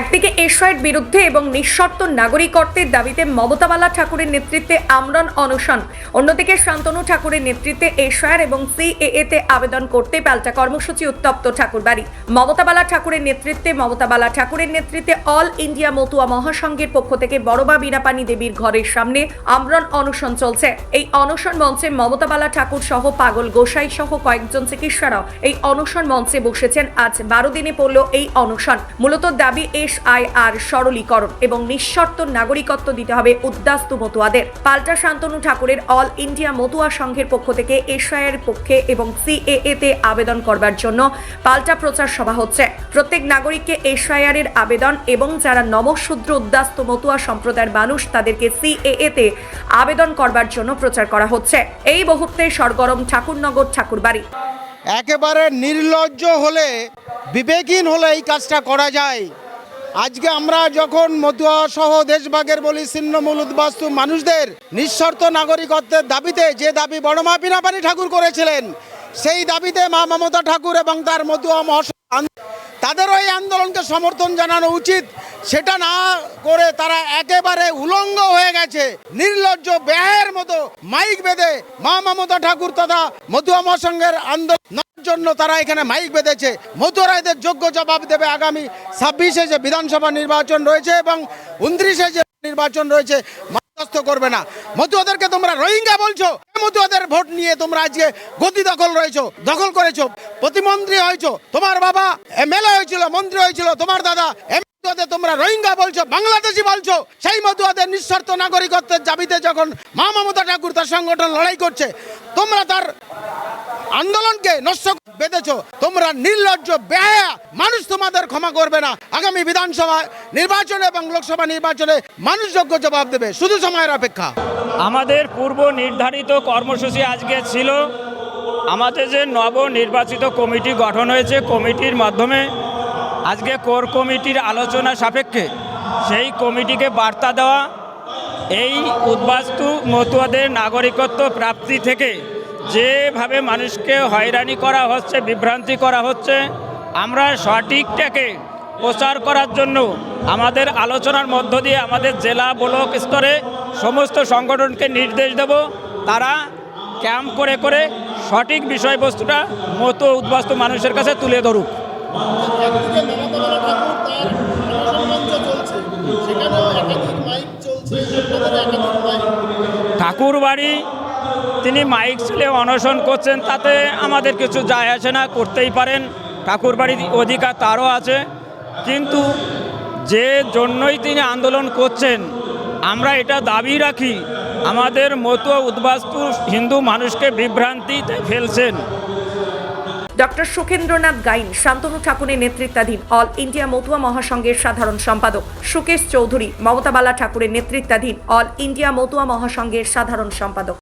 একদিকে এশিয়ার বিরুদ্ধে এবং নিঃশর্ত নাগরিকত্বের দাবিতে মমতা বালা ঠাকুরের নেতৃত্বে আমরণ অনশন, অন্যদিকে শান্তনু ঠাকুরের নেতৃত্বে এশিয়ার এবং সিএএ তে আবেদন করতে পাল্টা কর্মসূচি উত্তপ্ত ঠাকুরবাড়ি। মমতা বালা ঠাকুরের নেতৃত্বে মমতা বালা ঠাকুরের নেতৃত্বে অল ইন্ডিয়া মতুয়া মহাসংঘের পক্ষ থেকে বড়বা বীরাপানি দেবীর ঘরের সামনে আমরণ অনশন চলছে। এই অনশন মঞ্চে মমতা বালা ঠাকুর সহ পাগল গোসাই সহ কয়েকজন চিকিৎসারাও এই অনশন মঞ্চে বসেছেন। আজ বারো দিনে পড়ল এই অনশন। মূলত দাবি এস আই আর সরলীকরণ এবং নিঃশর্ত নাগরিকত্ব দিতে হবে উদ্দাস্তু মতুয়াদের। পাল্টা শান্তনু ঠাকুরের অল ইন্ডিয়া মতুয়া সংঘের পক্ষ থেকে এসআইয়ের পক্ষে এবং সিএএ তে আবেদন করবার জন্য পাল্টা প্রচার সভা হচ্ছে। প্রত্যেক নাগরিককে এসআইআর এর আবেদন এবং যারা নমশূদ্র উদ্দাস্ত মতুয়া সম্প্রদায়ের মানুষ, তাদেরকে সিএএ তে আবেদন করবার জন্য প্রচার করা হচ্ছে। এই মুহূর্তে সরগরম ঠাকুরনগর ঠাকুরবাড়ি। একেবারে নির্লজ্জ হলে, বিবেকহীন হলে এই কাজটা করা যায়। আজকে আমরা যখন মতুয়া সহ দেশভাগের বলি ছিন্নমূল উদ্বাস্তু মানুষদের, নিঃশর্ত নাগরিকত্বের দাবিতে যে দাবি বড়মা পিনাপানি ঠাকুর করেছিলেন, সেই দাবিতে মা মমতা ঠাকুর এবং তার মতুয়া মহাসভা তাদেরও এই আন্দোলনকে সমর্থন জানানো উচিত। সেটা না করে তারা একেবারে উলঙ্গ হয়ে গেছে। নির্লজ্জ ব্যয়ের মতো মাইক বেঁধে মা মমতা ঠাকুর তথা মতুয়া মহাসংঘের আন্দোলনের জন্য তারা এখানে মাইক বেঁধেছে। মতুয়ারা এদের যোগ্য জবাব দেবে আগামী ছাব্বিশে যে বিধানসভা নির্বাচন রয়েছে এবং উনত্রিশে যে নির্বাচন রয়েছে মধ্যস্থ করবে না। মতুয়াদেরকে তোমরা রোহিঙ্গা বলছো। মতুয়াদের ভোট নিয়ে তোমরা আজকে গতি দখল রয়েছো, দখল করেছ। প্রতিমন্ত্রী হয়েছো, তোমার বাবা এমএলএ হয়েছিল, মন্ত্রী হয়েছিল, তোমার দাদা তোমরা রোহিঙ্গা বলছো, বাংলাদেশি বলছো। সেই মতুয়াদের নিঃশর্ত নাগরিকত্বের দাবিতে যখন মা মমতা ঠাকুর তার সংগঠন লড়াই করছে, তোমরা তার আন্দোলনকে নষ্ট বেঁধেছো। তোমরা নির্লজ্জ ব্যয়া মানুষ তোমাদের ক্ষমা করবে না। আগামী বিধানসভা নির্বাচনে এবং লোকসভা নির্বাচনে মানুষ যোগ্য জবাব দেবে। শুধু সময়ের অপেক্ষা। আমাদের পূর্ব নির্ধারিত কর্মসূচি আজকে ছিল আমাদের যে নব নির্বাচিত কমিটি গঠন হয়েছে কমিটির মাধ্যমে। আজকে কোর কমিটির আলোচনা সাপেক্ষে সেই কমিটিকে বার্তা দেওয়া, এই উদ্বাস্তু মতুয়াদের নাগরিকত্ব প্রাপ্তি থেকে যেভাবে মানুষকে হয়রানি করা হচ্ছে, বিভ্রান্তি করা হচ্ছে, আমরা সঠিকটাকে প্রচার করার জন্য আমাদের আলোচনার মধ্য দিয়ে আমাদের জেলা ব্লক স্তরে সমস্ত সংগঠনকে নির্দেশ দেব। তারা ক্যাম্প করে করে সঠিক বিষয়বস্তুটা মতো উদ্বাস্তু মানুষের কাছে তুলে ধরুক। ঠাকুর বাড়ি তিনি মাইক ছেলে অনশন করছেন, তাতে আমাদের কিছু যায় আসে না, করতেই পারেন। ঠাকুর বাড়ির অধিকার তারও আছে। কিন্তু যে জন্যই তিনি আন্দোলন করছেন, আমরা এটা দাবি রাখি, আমাদের মতো উদ্বাস্তু হিন্দু মানুষকে বিভ্রান্তিতে ফেলছেন। ডক্টর সুখেন্দ্রনাথ গাইন, শান্তনু ঠাকুরের নেতৃত্বাধীন অল ইন্ডিয়া মতুয়া মহাসংঘের সাধারণ সম্পাদক, সুকেশ চৌধুরী, মমতা বালা ঠাকুরের নেতৃত্বাধীন অল ইন্ডিয়া মতুয়া মহাসংঘের সাধারণ সম্পাদক।